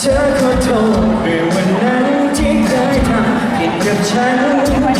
เธอขอโทษเรื่วันนั้นที่เคยทำผิดกับฉัน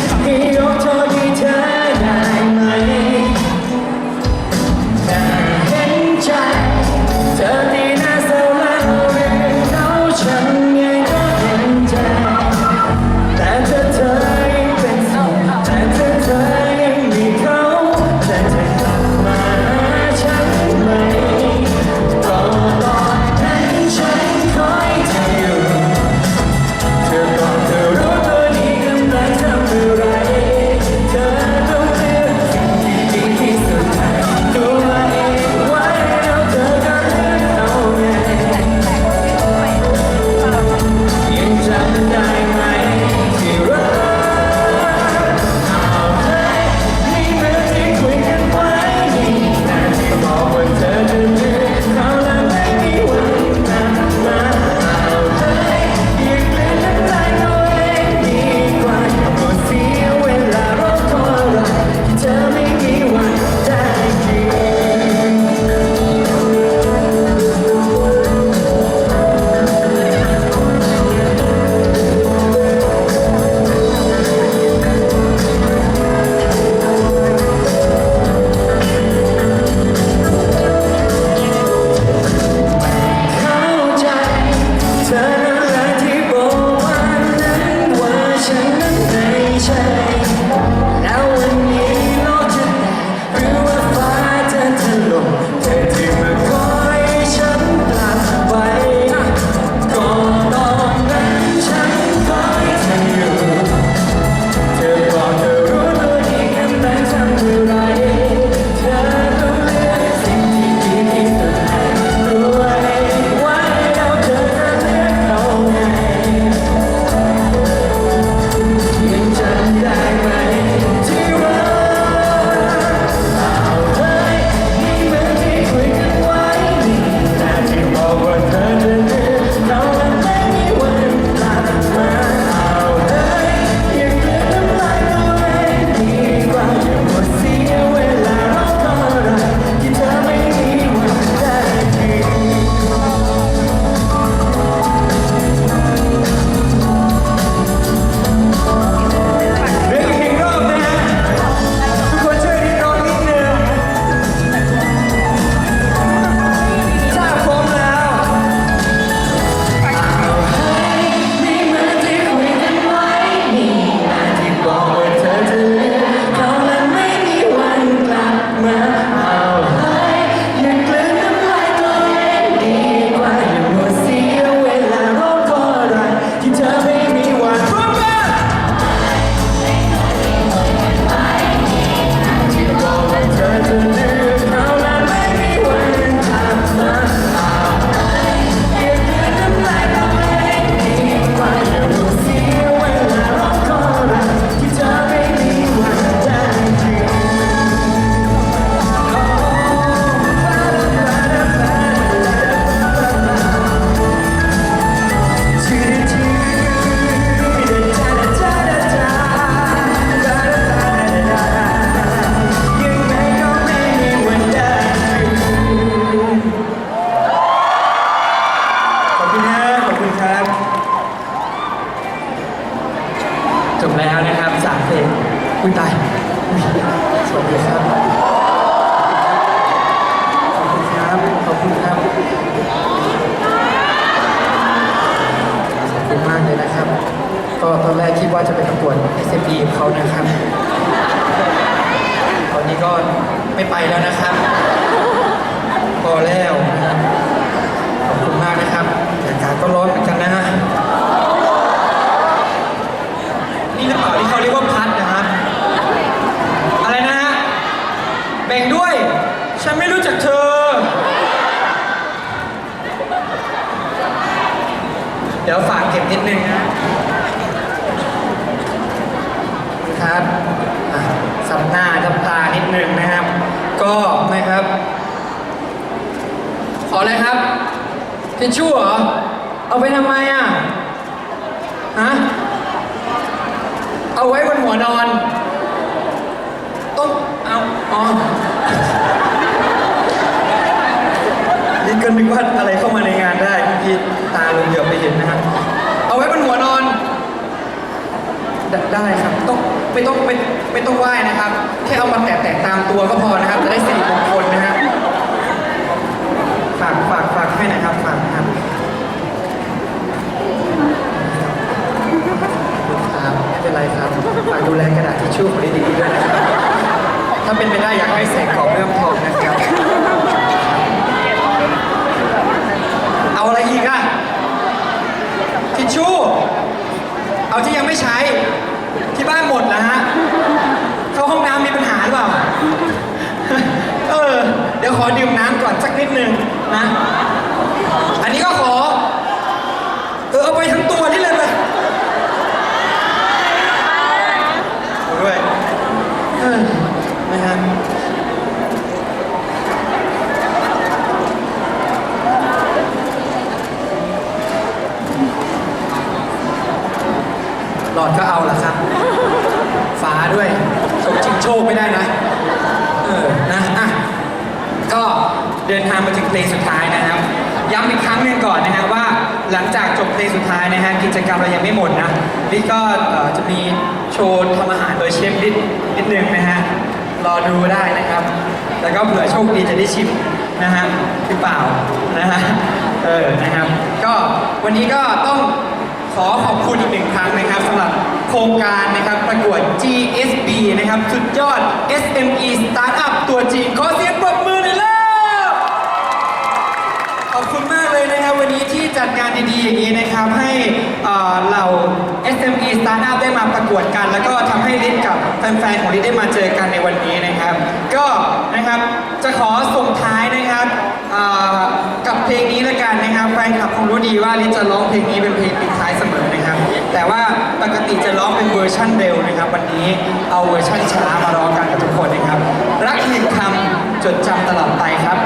คุณตายสวัสดีครับขอบคุณครับขอบคุณครับขอบคุณมากเลยนะครับ ก็ตอนแรกคิดว่าจะเปประกวด s m e เขานะครับ ตอนนี้ก็ไม่ไปแล้วนะครับพอแล้วขอบคุณมากนะครับอากาศก็ร้อนเหมือนกันนะฮะนี่หรือเปล่าที่เขาเรียกว่า ฉันไม่รู้จักเธอ เดี๋ยวฝากเก็บนิดนึงนะครับสำหน้าทัตานิดนึงนะครับ ก็นะครับ ขอเลยครับทิชชู่เหรอ เอาไปทำไมอะ ฮะ เอาไว้บนหัวนอน ต้อง เอา อ๋อ ก็นึกว่าอะไรเข้ามาในงานได้ที่ตาลงเหยือบไปเห็นนะครับเอาไว้บนหัวนอน ได้ครับต้องไม่ต้องไม่ไม่ต้องไหว้นะครับ แค่เอามาแตะแตะตามตัวก็พอนะครับจะได้สิริมงคลนะฮะฝากฝากฝากให้นะครับฝากครับครัไม่เป็นไรครับฝากดูแลกระดาษทิชชู่ของดีๆด้วยนะครับถ้าเป็นไปได้อยากให้ใส่กรอบเรื่องทอง นะอันนี้ก็ขอ เออเอาไปทั้งตัวนี่เลยเลยเอด้วยเออนะฮะหลอดก็เอาละครับ ฟ้าด้วยโชคชิงโชคไม่ได้นะ เออนะ เดินทางมาถึงเพลงสุดท้ายนะครับ ย้ำอีกครั้งหนึ่งก่อนนะฮะว่าหลังจากจบเพลงสุดท้ายนะฮะกิจกรรมเรายังไม่หมดนะนี่ก็จะมีโชว์ทำอาหารโดยเชฟนิดนิดนึงนะฮะรอดูได้นะครับ แล้วก็เผื่อโชคดีจะได้ชิมนะฮะหรือเปล่านะฮะเออนะครับ ก็วันนี้ก็ต้องขอขอบคุณอีกหนึ่งครั้งนะครับสำหรับโครงการนะครับประกวด GSB นะครับ สุดยอด SME Startup ตัวจริงขอเสียงปรบมือหน่อยแล้ว ขอบคุณ มากเลยนะครับ วันนี้ที่จัดงานดี ๆ อย่างนี้นะครับ ให้เหล่า SME Startup ได้มาประกวดกัน แล้วก็ทำให้ลิศกับแฟน ๆ ของลิศได้มาเจอกันในวันนี้นะครับ ก็นะครับจะขอส่งท้ายนะครับกับเพลงนี้ละกันนะครับแฟนคลับคงรู้ดีว่าลิศจะร้องเพลงนี้เป็นเพลงปิดท้ายเสมอนะครับ แต่ว่าปกติจะร้องเป็นเวอร์ชั่นเร็วนะครับ วันนี้เอาเวอร์ชั่นช้ามาร้องกันกับทุกคนนะครับ รักหนึ่งคำจดจำตลอดไปครับ